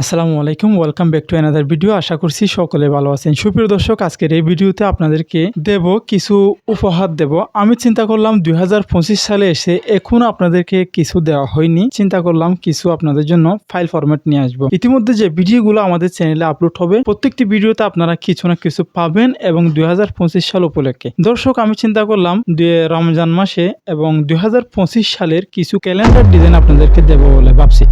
আসসালামু আলাইকুম welcome back to another video আশা করছি সকলে ভালো আছেন। সুপ্রিয় দর্শক, আজকের এই ভিডিওতে আপনাদেরকে দেব কিছু উপহার দেব। আমি চিন্তা করলাম দু হাজার পঁচিশ সালে এসে এখন আপনাদেরকে কিছু দেওয়া হয়নি। চিন্তা করলাম কিছু আপনাদের জন্য ফাইল ফরম্যাট নিয়ে আসব। ইতিমধ্যে যে ভিডিওগুলো আমাদের চ্যানেলে আপলোড হবে, প্রত্যেকটি ভিডিওতে আপনারা কিছু না কিছু পাবেন এবং দুই হাজার পঁচিশ সাল উপলক্ষে। দর্শক, আমি চিন্তা করলাম রমজান মাসে এবং দুই হাজার পঁচিশ সালের কিছু ক্যালেন্ডার ডিজাইন আপনাদেরকে দেবো বলে ভাবছি।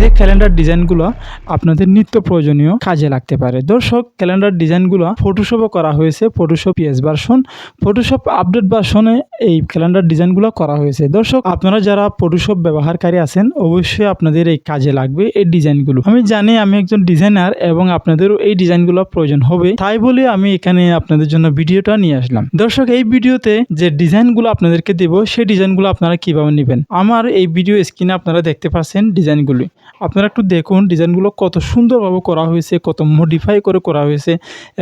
যে ক্যালেন্ডার ডিজাইনগুলো আপনাদের নিত্য প্রয়োজনীয় কাজে লাগতে পারে। দর্শক ক্যালেন্ডার ডিজাইনগুলো ফটোশপে করা হয়েছে Photoshop PS version Photoshop update ভার্সনে এই ক্যালেন্ডার ডিজাইনগুলো করা হয়েছে। দর্শক, আপনারা যারা ফটোশপ ব্যবহারকারী আছেন, অবশ্যই আপনাদের এই কাজে লাগবে এই ডিজাইনগুলো আমি জানি আমি একজন ডিজাইনার এবং আপনাদেরও এই ডিজাইনগুলো প্রয়োজন হবে, তাই বলে আমি এখানে আপনাদের জন্য ভিডিওটা নিয়ে আসলাম। দর্শক, এই ভিডিওতে যে ডিজাইনগুলো আপনাদেরকে দেব, সেই ডিজাইনগুলো আপনারা কীভাবে নেবেন? আমার এই ভিডিও স্ক্রিনে আপনারা দেখতে পাচ্ছেন ডিজাইনগুলি আপনারা একটু দেখুন, ডিজাইনগুলো কত সুন্দরভাবে করা হয়েছে, কত মডিফাই করে করা হয়েছে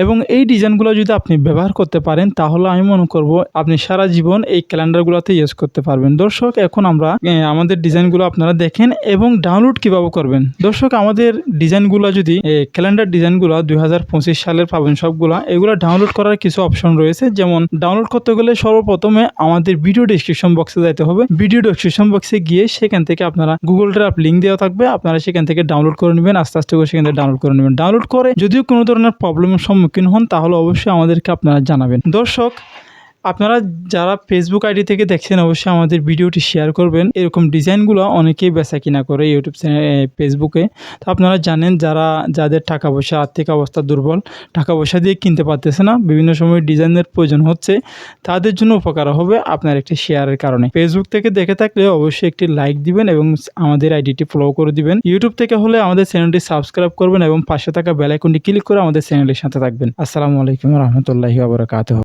এবং এই ডিজাইনগুলো যদি আপনি ব্যবহার করতে পারেন, তাহলে আমি মনে করব আপনি সারা জীবন এই ক্যালেন্ডারগুলোতে ইউজ করতে পারবেন। দর্শক, এখন আমরা আমাদের ডিজাইনগুলো আপনারা দেখেন এবং ডাউনলোড কীভাবে করবেন। দর্শক, আমাদের ডিজাইনগুলো যদি ক্যালেন্ডার ডিজাইনগুলো দু হাজার পঁচিশ সালের পাবেন সবগুলো, এগুলো ডাউনলোড করার কিছু অপশন রয়েছে। যেমন ডাউনলোড করতে গেলে সর্বপ্রথমে আমাদের ভিডিও ডিসক্রিপশন বক্সে যাইতে হবে। ভিডিও ডিসক্রিপশন বক্সে গিয়ে সেখান থেকে আপনারা গুগল ড্রাইভ লিঙ্ক দেওয়া থাকবে। আপনারা সেখান থেকে ডাউনলোড করে নেবেন, আস্তে আস্তে করে সেখান থেকে ডাউনলোড করে নেবেন। ডাউনলোড করে যদিও কোনো ধরনের প্রবলেমের সম্মুখীন হন, তাহলে অবশ্যই আমাদেরকে আপনারা জানাবেন। দর্শক আপনারা যারা ফেসবুক আইডি থেকে দেখছেন, অবশ্যই আমাদের ভিডিওটি শেয়ার করবেন। এরকম ডিজাইনগুলো অনেকেই বেচা কিনা করে ইউটিউব চ্যানেল ফেসবুকে তো আপনারা জানেন যারা, যাদের টাকা পয়সা, আর্থিক অবস্থা দুর্বল, টাকা পয়সা দিয়ে কিনতে পারতেছে না, বিভিন্ন সময় ডিজাইনের প্রয়োজন হচ্ছে, তাদের জন্য উপকার হবে আপনার একটি শেয়ারের কারণে। ফেসবুক থেকে দেখে থাকলে অবশ্যই একটি লাইক দিবেন এবং আমাদের আইডিটি ফলো করে দিবেন। ইউটিউব থেকে হলে আমাদের চ্যানেলটি সাবস্ক্রাইব করবেন এবং পাশে থাকা বেল আইকনটি ক্লিক করে আমাদের চ্যানেলের সাথে থাকবেন। আসসালামু আলাইকুম রহমতুল্লাহি আবরাকাতুহ